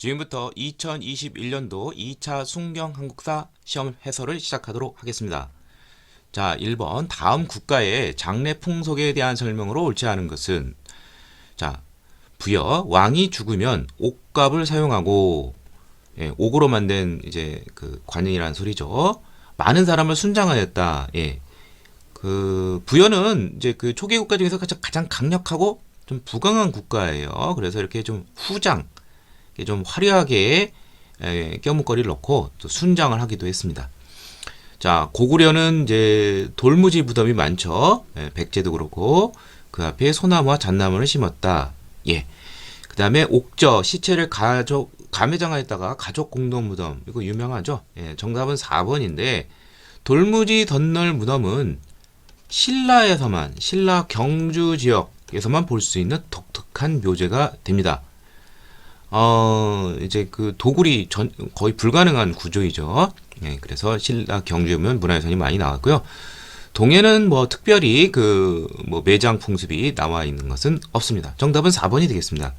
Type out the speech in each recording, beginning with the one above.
지금부터 2021년도 2차 순경 한국사 시험 해설을 시작하도록 하겠습니다. 자, 1번 다음 국가의 장례 풍속에 대한 설명으로 옳지 않은 것은 자, 부여 왕이 죽으면 옥갑을 사용하고 예, 옥으로 만든 이제 그 관인이라는 소리죠. 많은 사람을 순장하였다. 예. 그 부여는 이제 그 초기 국가 중에서 가장- 강력하고 좀 부강한 국가예요. 그래서 이렇게 좀 후장, 좀 화려하게 에, 껴묵거리를 넣고 또 순장을 하기도 했습니다. 자, 고구려는 이제 돌무지 무덤이 많죠. 예, 백제도 그렇고 그 앞에 소나무와 잣나무를 심었다. 예. 그 다음에 옥저 시체를 가족 감회장하였다가 가족 공동 무덤 이거 유명하죠. 예, 정답은 4번인데 돌무지 덧널 무덤은 신라에서만 신라 경주 지역에서만 볼 수 있는 독특한 묘제가 됩니다. 어 이제 그 도굴이 전 거의 불가능한 구조이죠. 예, 그래서 신라 경주면 문화유산이 많이 나왔고요. 동해는 뭐 특별히 그 뭐 매장 풍습이 나와 있는 것은 없습니다. 정답은 4번이 되겠습니다.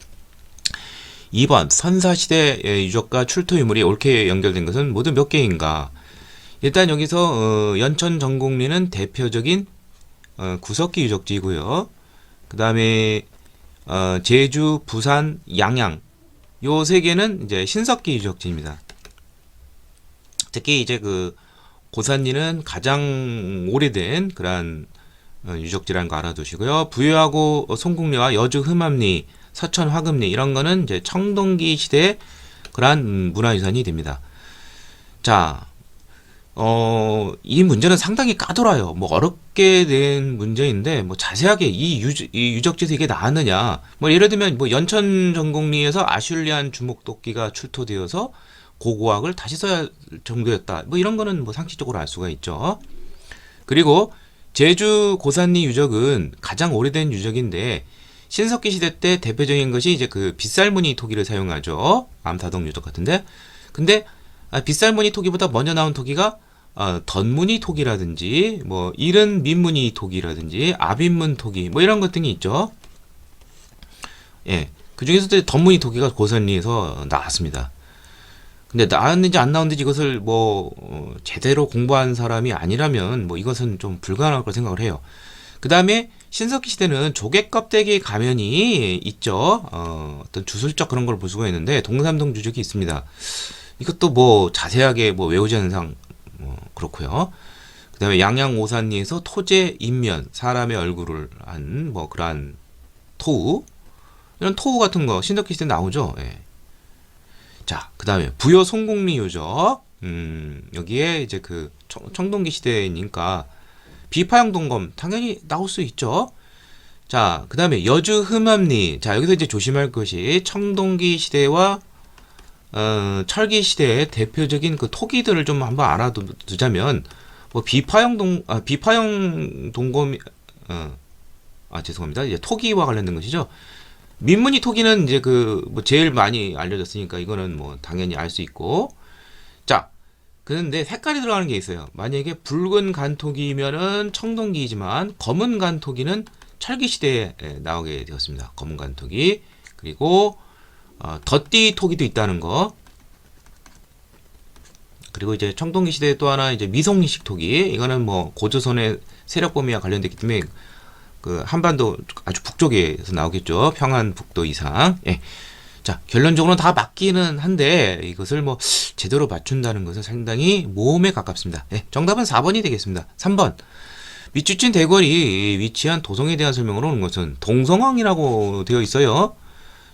2번 선사시대 유적과 출토 유물이 옳게 연결된 것은 모두 몇 개인가? 일단 여기서 어, 연천 전곡리는 대표적인 어, 구석기 유적지이고요. 그 다음에 어, 제주, 부산, 양양 요 세 개는 이제 신석기 유적지입니다. 특히 이제 그 고산리는 가장 오래된 그러한 어, 유적지라는 거 알아두시고요. 부여하고 송국리와 여주 흠암리, 서천 화금리 이런 거는 이제 청동기 시대 그러한 음, 문화유산이 됩니다. 자, 어, 이 문제는 상당히 까돌아요. 뭐 어렵 게 된 문제인데 뭐 자세하게 이, 유, 이 유적지에서 이게 나왔느냐. 뭐 예를 들면 뭐 연천 전곡리에서 아슐리안 주목도끼가 출토되어서 고고학을 다시 써야 할 정도였다. 뭐 이런 거는 뭐 상식적으로 알 수가 있죠. 그리고 제주 고산리 유적은 가장 오래된 유적인데 신석기 시대 때 대표적인 것이 이제 그 빗살무늬 토기를 사용하죠. 암사동 유적 같은데. 근데 아, 빗살무늬 토기보다 먼저 나온 토기가 어, 덧무늬 토기라든지 뭐 이른 민무늬 토기라든지 아빈문 토기 뭐 이런 것 등이 있죠. 예. 그 중에서도 덧무늬 토기가 고산리에서 나왔습니다. 근데 나왔는지 안 나왔는지 이것을 뭐 어, 제대로 공부한 사람이 아니라면 뭐 이것은 좀 불가능할 거 생각을 해요. 그 다음에 신석기 시대는 조개 껍데기 가면이 있죠. 어, 어떤 주술적 그런 걸 볼 수가 있는데 동삼동 주적이 있습니다. 이것도 뭐 자세하게 뭐 외우지 않는 상 어, 그렇고요. 그다음에 양양 오산리에서 토제 인면 사람의 얼굴을 한 뭐 그러한 토우 이런 토우 같은 거 신석기 시대 나오죠. 예. 자, 그다음에 부여 송곡리 유적. 음, 여기에 이제 그 청, 청동기 시대니까 비파형 동검 당연히 나올 수 있죠. 자, 그 다음에 여주 흠암리. 자, 여기서 이제 조심할 것이 청동기 시대와 어, 철기 시대의 대표적인 그 토기들을 좀 한번 알아두자면 뭐 비파형 동 아, 비파형 동검 어, 아 죄송합니다. 이제 토기와 관련된 것이죠. 민무늬 토기는 이제 그 뭐 제일 많이 알려졌으니까 이거는 뭐 당연히 알 수 있고 자 그런데 색깔이 들어가는 게 있어요. 만약에 붉은 간토기면은 청동기이지만 검은 간토기는 철기 시대에 예, 나오게 되었습니다. 검은 간토기 그리고 어, 덧띠 토기도 있다는 거. 그리고 이제 청동기 시대 또 하나 이제 미송리식 토기 이거는 뭐 고조선의 세력 범위와 관련됐기 때문에 그 한반도 아주 북쪽에서 나오겠죠. 평안 북도 이상. 예. 자, 결론적으로는 다 맞기는 한데 이것을 뭐 제대로 맞춘다는 것은 상당히 모험에 가깝습니다. 예, 정답은 4번이 되겠습니다. 3번. 밑주친 대궐이 위치한 도성에 대한 설명으로 오는 것은 동성왕이라고 되어 있어요.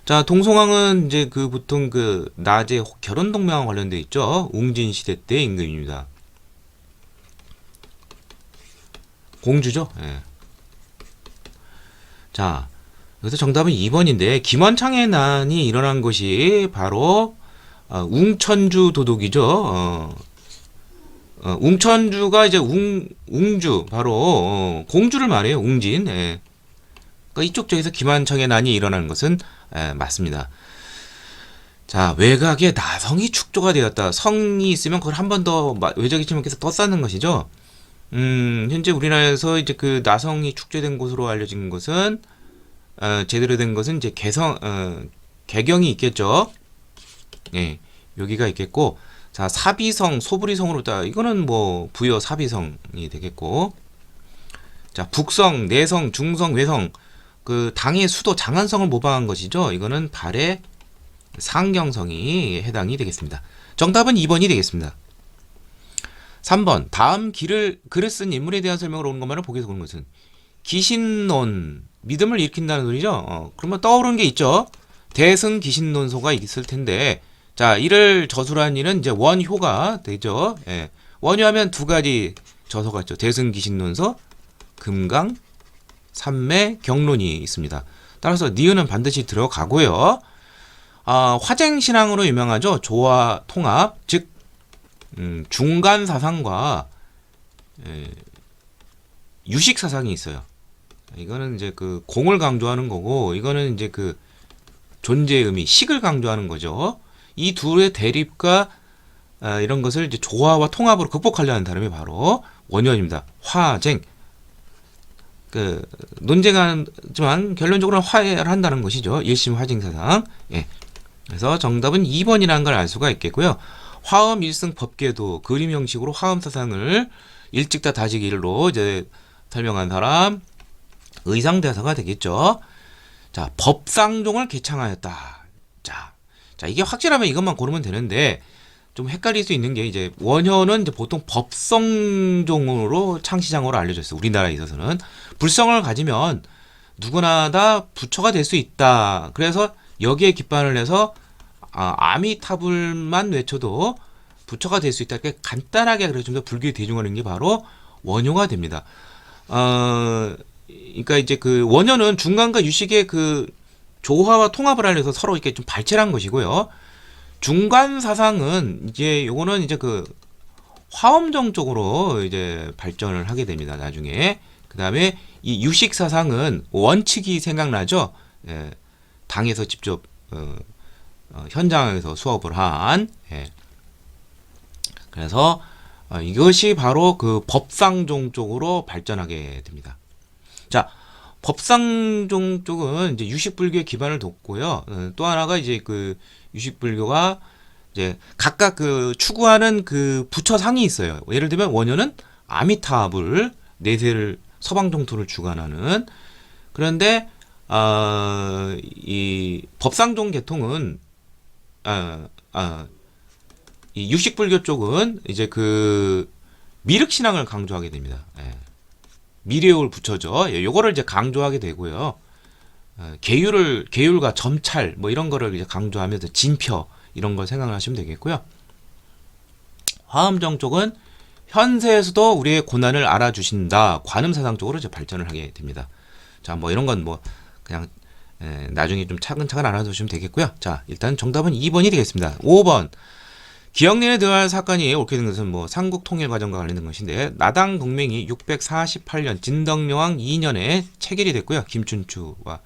자, 동성왕은 이제 그 보통 그 낮에 결혼 동맹과 관련돼 있죠. 웅진 시대 때 임금입니다. 공주죠. 예. 자, 여기서 정답은 2번인데 김원창의 난이 일어난 것이 바로 어, 웅천주 도독이죠. 어, 어, 웅천주가 이제 웅 웅주 바로 어, 공주를 말해요. 웅진. 예. 그러니까 이쪽 쪽에서 김한청의 난이 일어나는 것은 예, 맞습니다. 자, 외곽에 나성이 축조가 되었다. 성이 있으면 그걸 한 번 더 외적이 침묵해서 더 쌓는 것이죠. 음, 현재 우리나라에서 이제 그 나성이 축제된 곳으로 알려진 것은 어, 제대로 된 것은 이제 개성 어, 개경이 있겠죠. 예, 여기가 있겠고, 자, 사비성, 소부리성으로 따, 이거는 뭐, 부여 사비성이 되겠고, 자, 북성, 내성, 중성, 외성, 그, 당의 수도 장안성을 모방한 것이죠. 이거는 발의 상경성이 해당이 되겠습니다. 정답은 2번이 되겠습니다. 3번, 다음 길을, 글을 쓴 인물에 대한 설명을 오는 것만을 보기에서 보는 것은, 기신론, 믿음을 일으킨다는 소리죠. 어, 그러면 떠오르는 게 있죠. 대승 기신론소가 있을 텐데, 자, 이를 저술한 이는 이제 원효가 되죠. 예. 원효하면 두 가지 저서가 있죠. 대승 기신론서, 금강, 삼매, 경론이 있습니다. 따라서 니은은 반드시 들어가고요. 아, 화쟁 신앙으로 유명하죠. 조화 통합, 즉 음, 중간 사상과 예, 유식 사상이 있어요. 이거는 이제 그 공을 강조하는 거고 이거는 이제 그 존재의 의미, 식을 강조하는 거죠. 이 둘의 대립과 아, 이런 것을 이제 조화와 통합으로 극복하려는 사람이 바로 원효입니다. 화쟁. 그 논쟁하지만 결론적으로는 화해를 한다는 것이죠. 일심 화쟁 사상. 예. 그래서 정답은 2번이라는 걸 알 수가 있겠고요. 화엄 일승 법계도 그림 형식으로 화엄 사상을 일찍 다 다지기로 이제 설명한 사람 의상 대사가 되겠죠. 자, 법상종을 개창하였다. 자, 자 이게 확실하면 이것만 고르면 되는데 좀 헷갈릴 수 있는 게 이제 원효는 이제 보통 법성종으로 창시장으로 알려져 있어요. 우리나라에 있어서는 불성을 가지면 누구나 다 부처가 될 수 있다. 그래서 여기에 기반을 해서 아, 아미타불만 외쳐도 부처가 될 수 있다. 이렇게 간단하게 그래서 좀 더 불교에 대중화하는 게 바로 원효가 됩니다. 어, 그러니까 이제 그 원효는 중간과 유식의 그 조화와 통합을 하려서 서로 이렇게 좀 발달한 것이고요. 중간 사상은 이제 요거는 이제 그 화엄정 쪽으로 이제 발전을 하게 됩니다. 나중에 그 다음에 이 유식 사상은 원칙이 생각나죠. 예, 당에서 직접 어, 어, 현장에서 수업을 한 예. 그래서 어, 이것이 바로 그 법상종 쪽으로 발전하게 됩니다. 자, 법상종 쪽은 이제 유식 불교의 기반을 뒀고요. 어, 또 하나가 이제 그 유식불교가 이제 각각 그 추구하는 그 부처 상이 있어요. 예를 들면 원효는 아미타불 내세를 서방 정토를 주관하는 그런데 아, 이 법상종 계통은 아, 아, 이 유식불교 쪽은 이제 그 미륵 신앙을 강조하게 됩니다. 예. 미래올 부처죠. 예, 요거를 이제 강조하게 되고요. 어, 계율을 계율과 점찰 뭐 이런 거를 이제 강조하면서 진표 이런 걸 생각하시면 되겠고요. 화엄정 쪽은 현세에서도 우리의 고난을 알아주신다. 관음 사상 쪽으로 이제 발전을 하게 됩니다. 자, 뭐 이런 건 뭐 그냥 에, 나중에 좀 차근차근 알아두시면 되겠고요. 자, 일단 정답은 2번이 되겠습니다. 5번. 기영년에 들어갈 사건이 옳게 된 것은 뭐 삼국 통일 과정과 관련된 것인데 나당 동맹이 648년 진덕여왕 2년에 체결이 됐고요. 김춘추와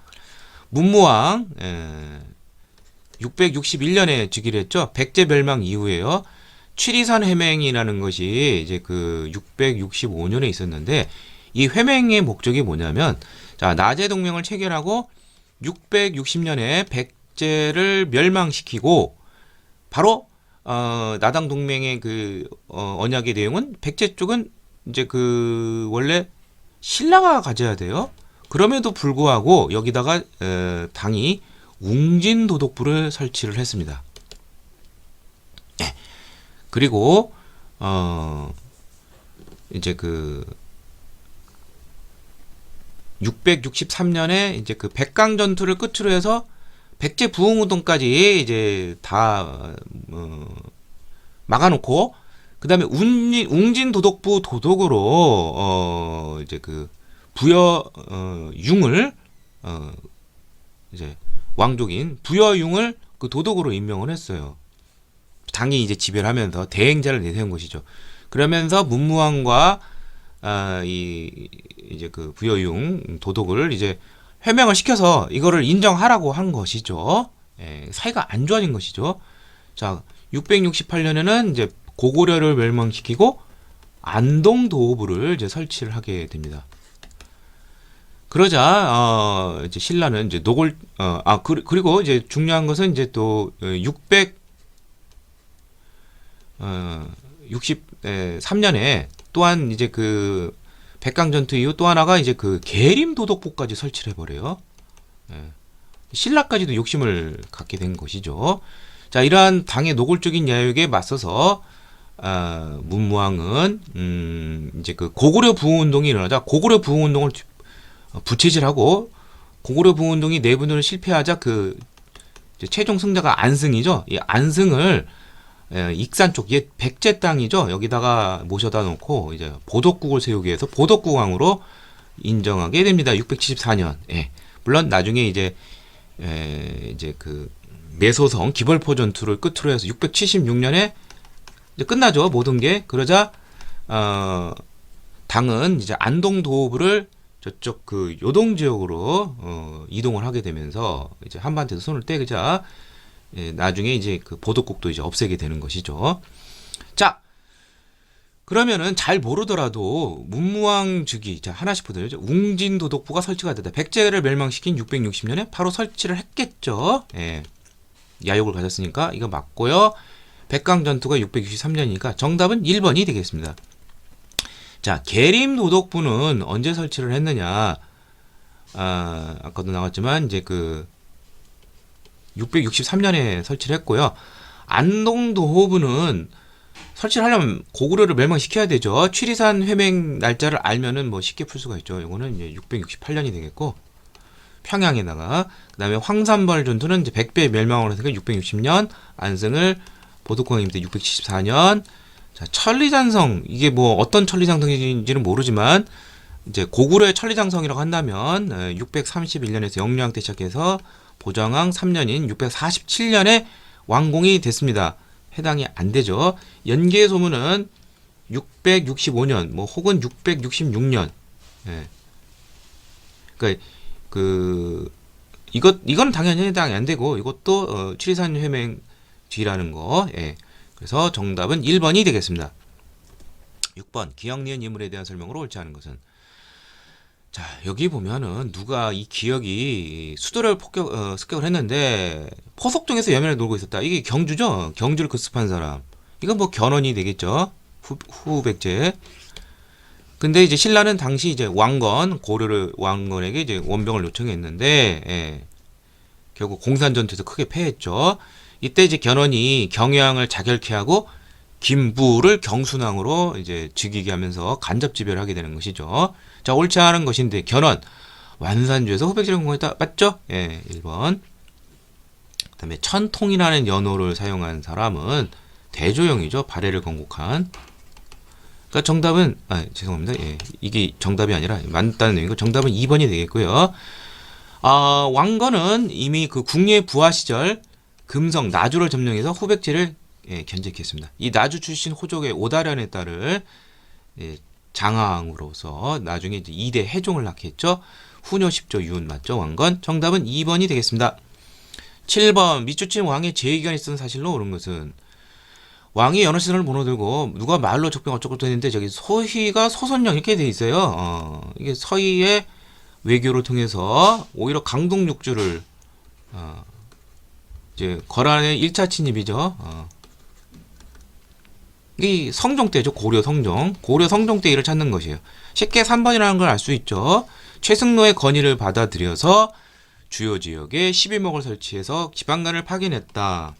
문무왕 에, 661년에 즉위를 했죠. 백제 멸망 이후에요. 취리산 회맹이라는 것이 이제 그 665년에 있었는데 이 회맹의 목적이 뭐냐면 자 나제 동맹을 체결하고 660년에 백제를 멸망시키고 바로 어, 나당 동맹의 그 어, 언약의 내용은 백제 쪽은 이제 그 원래 신라가 가져야 돼요. 그럼에도 불구하고 여기다가 에, 당이 웅진도독부를 설치를 했습니다. 예. 그리고 어 이제 그 663년에 이제 그 백강 전투를 끝으로 해서 백제 부흥운동까지 이제 다 어, 막아놓고 그 다음에 웅진, 웅진 도독부 도독으로 어 이제 그 부여 어 융을 어 이제 왕족인 부여융을 그 도독으로 임명을 했어요. 당이 이제 지배하면서 대행자를 내세운 것이죠. 그러면서 문무왕과 아, 이 이제 그 부여융 도독을 이제 해명을 시켜서 이거를 인정하라고 한 것이죠. 예, 사이가 안 좋아진 것이죠. 자, 668년에는 이제 고구려를 멸망시키고 안동 도부를 이제 설치를 하게 됩니다. 그러자 어 이제 신라는 이제 노골 어아 그, 그리고 이제 중요한 것은 이제 또 600 어, 63년에 또한 이제 그 백강 전투 이후 또 하나가 이제 그 계림 도덕부까지 설치를 해버려요. 예. 신라까지도 욕심을 갖게 된 것이죠. 자, 이러한 당의 노골적인 야욕에 맞서서 아, 문무왕은 음, 이제 그 고구려 부흥 운동이 일어나자 고구려 부흥 운동을 어, 부채질하고 고구려 부흥 운동이 내분을 실패하자 그 최종 승자가 안승이죠. 이 안승을 예, 익산 쪽, 옛 백제 땅이죠. 여기다가 모셔다 놓고 이제 보덕국을 세우기 위해서 보덕국왕으로 인정하게 됩니다. 674년. 예. 물론 나중에 이제 에, 이제 그 매소성 기벌포 전투를 끝으로 해서 676년에 이제 끝나죠. 모든 게 그러자 어 당은 이제 안동 도읍을 저쪽 그 요동 지역으로 어, 이동을 하게 되면서 이제 한반도에서 손을 떼자 예, 나중에 이제 그 보도국도 이제 없애게 되는 것이죠. 자, 그러면은 잘 모르더라도 문무왕 즉위 자 하나씩 보더죠. 웅진 도독부가 설치가 됐다. 백제를 멸망시킨 660년에 바로 설치를 했겠죠. 예. 야욕을 가졌으니까 이거 맞고요. 백강 전투가 663년이니까 정답은 1번이 되겠습니다. 자, 계림 도독부는 언제 설치를 했느냐? 아, 아까도 나왔지만 이제 그 663년에 설치를 했고요. 안동도호부는 설치를 하려면 고구려를 멸망시켜야 되죠. 취리산 회맹 날짜를 알면은 뭐 쉽게 풀 수가 있죠. 이거는 이제 668년이 되겠고 평양에다가 그다음에 황산벌 전투는 이제 백배 멸망을 했으니까 660년 안승을 보도공임 때 674년 자 천리잔성 이게 뭐 어떤 천리장성인지는 모르지만 이제 고구려의 천리장성이라고 한다면 631년에서 영유왕 때 시작해서 보정왕 3년인 647년에 완공이 됐습니다. 해당이 안 되죠. 연계 소문은 665년 뭐 혹은 666년. 예. 그러니까 그 이것 이건 당연히 해당이 안 되고 이것도 어, 취리산 회맹 뒤라는 거. 예. 그래서 정답은 1번이 되겠습니다. 6번 기억 니은 인물에 대한 설명으로 옳지 않은 것은 자 여기 보면은 누가 이 기억이 수도를 폭격 어, 습격을 했는데 포석동에서 여면을 놀고 있었다. 이게 경주죠. 경주를 급습한 사람. 이건 뭐 견원이 되겠죠. 후, 후백제. 근데 이제 신라는 당시 이제 왕건 고려를 왕건에게 이제 원병을 요청했는데 예, 결국 공산 전투에서 크게 패했죠. 이때 이제 견원이 경양을 자결케 하고 김부를 경순왕으로 이제 즉위게 하면서 간접 지배를 하게 되는 것이죠. 자, 옳지 않은 것인데 견원 완산주에서 후백제를 공부했다. 맞죠? 예, 1번. 그다음에 천통이라는 연호를 사용한 사람은 대조영이죠. 발해를 건국한. 그러니까 정답은 아, 죄송합니다. 예. 이게 정답이 아니라 맞다는 얘기고 정답은 2번이 되겠고요. 아, 왕건은 이미 그 국예 부하 시절 금성 나주를 점령해서 후백제를 예, 견적했습니다. 이 나주 출신 호족의 오다련의 딸을 예, 장왕으로서 나중에 이제 2대 해종을 낳게 했죠. 후녀 10조 유은 맞죠? 왕건. 정답은 2번이 되겠습니다. 7번 미추친 왕의 제의견이 쓴 사실로 옳은 것은 왕이 여러 시선을 모노들고 누가 말로 적병 어쩌고 했는데 저기 소희가 소선령 이렇게 돼 있어요. 어, 이게 서희의 외교를 통해서 오히려 강동 육주를 어, 이제 거란의 1차 침입이죠. 어. 이 성종 때죠. 고려 성종. 고려 성종 때 일을 찾는 것이에요. 쉽게 3번이라는 걸 알 수 있죠. 최승로의 건의를 받아들여서 주요 지역에 12목을 설치해서 지방간을 파견했다.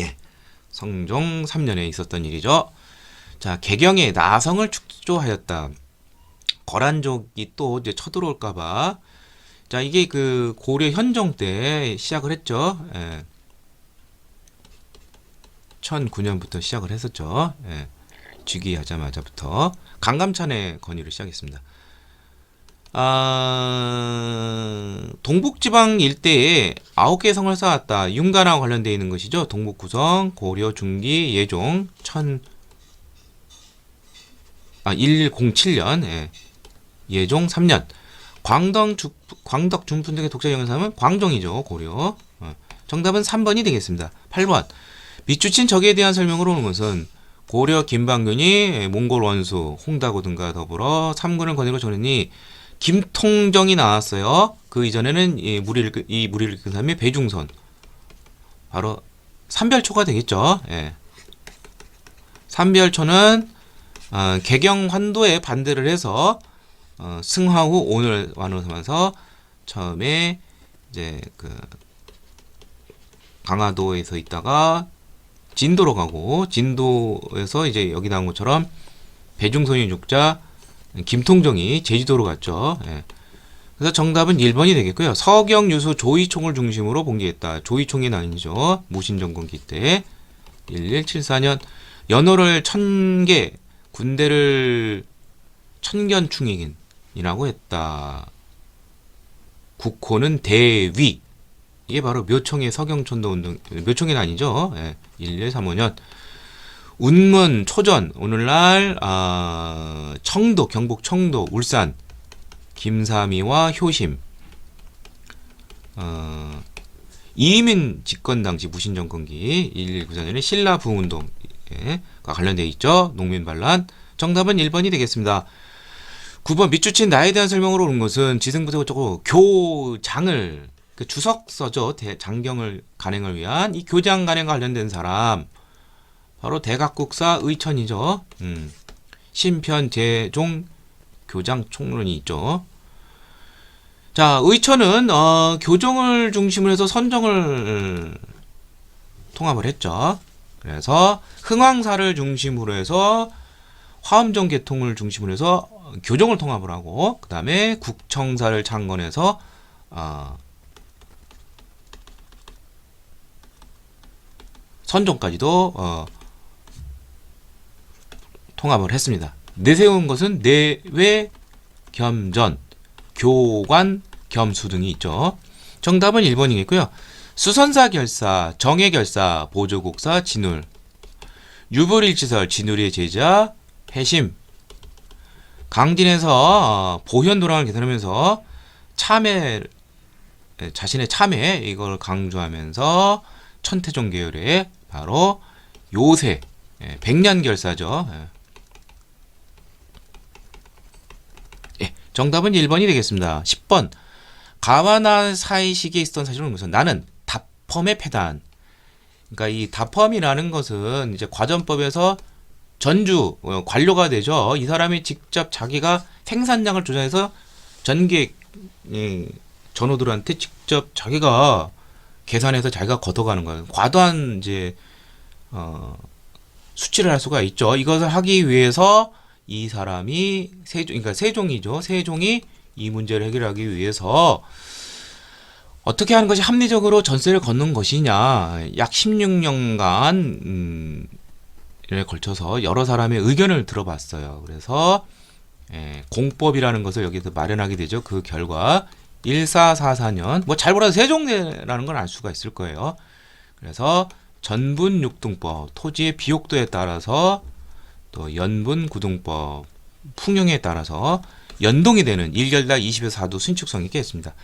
예. 성종 3년에 있었던 일이죠. 자, 개경에 나성을 축조하였다. 거란족이 또 이제 쳐들어올까봐. 자, 이게 그 고려 현종 때 시작을 했죠. 예. 1009년부터 시작을 했었죠. 예. 즉위하자마자부터 강감찬의 건의를 시작했습니다. 아, 동북지방 일대에 아홉 개의 성을 쌓았다. 윤가랑 관련되어 있는 것이죠. 동북구성, 고려, 중기, 예종, 천, 아, 1107년, 예. 예종 3년. 광덕, 주, 광덕, 중푼 등의 독자 영사는 광종이죠. 고려. 어. 정답은 3번이 되겠습니다. 8번. 밑주친 적에 대한 설명으로 오는 것은 고려 김방균이 몽골 원수 홍다고 등과 더불어 삼군을 거느리고 전했니 김통정이 나왔어요. 그 이전에는 이 무리를 끄- 이 무리를 이끈 사람이 배중선 바로 삼별초가 되겠죠. 예. 삼별초는 어, 개경 환도에 반대를 해서 어, 승화 후 오늘 완호하면서 처음에 이제 그 강화도에서 있다가 진도로 가고 진도에서 이제 여기 나온 것처럼 배중선이 육자 김통정이 제주도로 갔죠. 예. 그래서 정답은 1번이 되겠고요. 서경 유수 조이총을 중심으로 봉기했다. 조이총이 나인이죠. 무신정권기 때 1174년 연호를 천개 군대를 천견충이긴 이라고 했다. 국호는 대위. 이게 바로 묘청의 서경천도 운동, 묘청이 아니죠. 예, 1135년. 운문, 초전, 오늘날, 아, 청도, 경북 청도, 울산, 김삼이와 효심, 어, 이민 집권 당시 무신정권기 1194년에 신라 부운동, 예, 과 관련되어 있죠. 농민 반란. 정답은 1번이 되겠습니다. 9번 밑줄친 나에 대한 설명으로 온 것은 지승부터 저거 교장을 그 주석서죠. 대, 장경을 간행을 위한 이 교장 간행과 관련된 사람 바로 대각국사 의천이죠. 음. 신편 제종 교장 총론이 있죠. 자, 의천은 어, 교정을 중심으로 해서 선정을 통합을 했죠. 그래서 흥왕사를 중심으로 해서 화엄정 계통을 중심으로 해서 교정을 통합을 하고 그 다음에 국청사를 창건해서 어, 선종까지도 어, 통합을 했습니다. 내세운 것은 내외 겸전, 교관 겸수 등이 있죠. 정답은 1번이겠고요. 수선사 결사, 정예 결사, 보조국사, 진울, 유불일지설, 진울의 제자, 해심, 강진에서 어, 보현 도랑을 개선하면서 참회 에, 자신의 참회 이걸 강조하면서 천태종 계열의 바로 요새 예, 백년 결사죠. 예. 예, 정답은 1번이 되겠습니다. 10번 가와나 사이식에 있었던 사실은 무슨 나는 다펌의 패단. 그러니까 이 다펌이라는 것은 이제 과전법에서 전주 어, 관료가 되죠. 이 사람이 직접 자기가 생산량을 조정해서 전기 예, 전호들한테 직접 자기가 계산해서 자기가 걷어가는 거예요. 과도한 이제 어, 수치를 할 수가 있죠. 이것을 하기 위해서 이 사람이 세종, 그러니까 세종이죠. 세종이 이 문제를 해결하기 위해서 어떻게 하는 것이 합리적으로 전세를 걷는 것이냐. 약 16년간 음, 에 걸쳐서 여러 사람의 의견을 들어봤어요. 그래서 예, 공법이라는 것을 여기서 마련하게 되죠. 그 결과 1444년 뭐잘 몰라도 세종대라는 걸 알 수가 있을 거예요. 그래서 전분 육등법 토지의 비옥도에 따라서 또 연분 구등법 풍경에 따라서 연동이 되는 일결달 20의 4도 순축성이 있게 했습니다.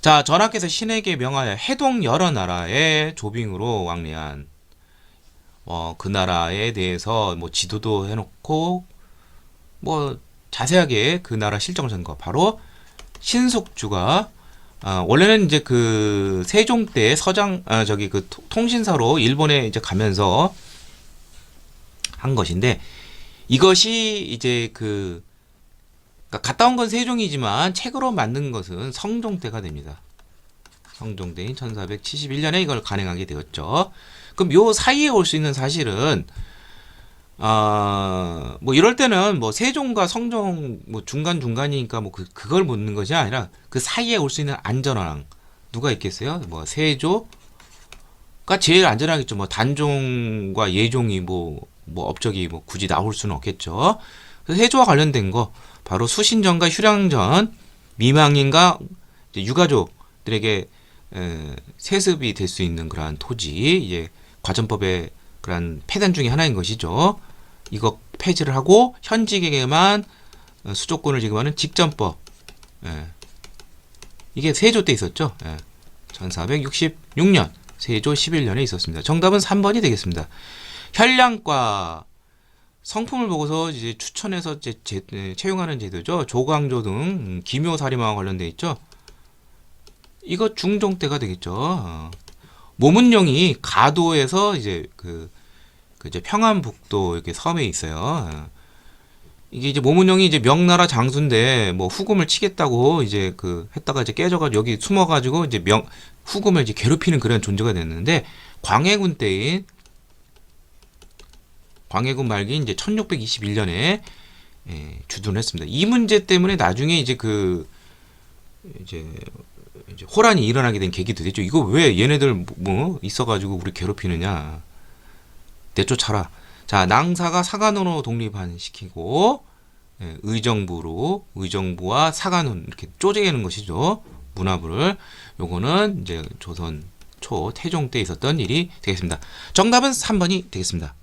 자, 전하께서 신에게 명하여 해동 여러 나라의 조빙으로 왕래한 어, 그 나라에 대해서 뭐 지도도 해놓고 뭐 자세하게 그 나라 실정을 쓴거 바로 신숙주가 아, 원래는 이제 그 세종 때 서장 아, 저기 그 토- 통신사로 일본에 이제 가면서 한 것인데 이것이 이제 그 그러니까 갔다 온 건 세종이지만 책으로 만든 것은 성종 때가 됩니다. 성종 때인 1471년에 이걸 간행하게 되었죠. 그럼 요 사이에 올 수 있는 사실은 아, 뭐 이럴 때는 뭐 세종과 성종 뭐 중간 중간이니까 뭐 그, 그걸 묻는 것이 아니라 그 사이에 올 수 있는 안전왕 누가 있겠어요? 뭐 세조가 제일 안전하겠죠. 뭐 단종과 예종이 뭐뭐 업적이 뭐 굳이 나올 수는 없겠죠. 세조와 관련된 거 바로 수신전과 휴량전 미망인과 유가족들에게 에, 세습이 될 수 있는 그러한 토지 이제 과전법의 그러한 폐단 중에 하나인 것이죠. 이거 폐지를 하고 현직에게만 어, 수조권을 지급하는 직전법. 예. 이게 세조 때 있었죠. 예. 1466년 세조 11년에 있었습니다. 정답은 3번이 되겠습니다. 현량과 성품을 보고서 이제 추천해서 이제 제- 예, 채용하는 제도죠. 조광조 등 음, 기묘사리마와 관련돼 있죠. 이거 중종 때가 되겠죠. 어. 모문용이 가도에서 이제 그, 그 이제 평안북도 이렇게 섬에 있어요. 어. 이게 이제 모문영이 이제 명나라 장수인데 뭐 후금을 치겠다고 이제 그 했다가 이제 깨져가지고 여기 숨어가지고 이제 명 후금을 이제 괴롭히는 그런 존재가 됐는데 광해군 때인 광해군 말기 이제 1621년에 예, 주둔을 했습니다. 이 문제 때문에 나중에 이제 그 이제 이제 호란이 일어나게 된 계기도 됐죠. 이거 왜 얘네들 뭐- 뭐 있어가지고 우리 괴롭히느냐. 내쫓아라. 자, 낭사가 사간으로 독립한 시키고 예, 의정부로 의정부와 사간은 이렇게 쪼개는 것이죠. 문화부를 요거는 이제 조선 초 태종 때 있었던 일이 되겠습니다. 정답은 3번이 되겠습니다.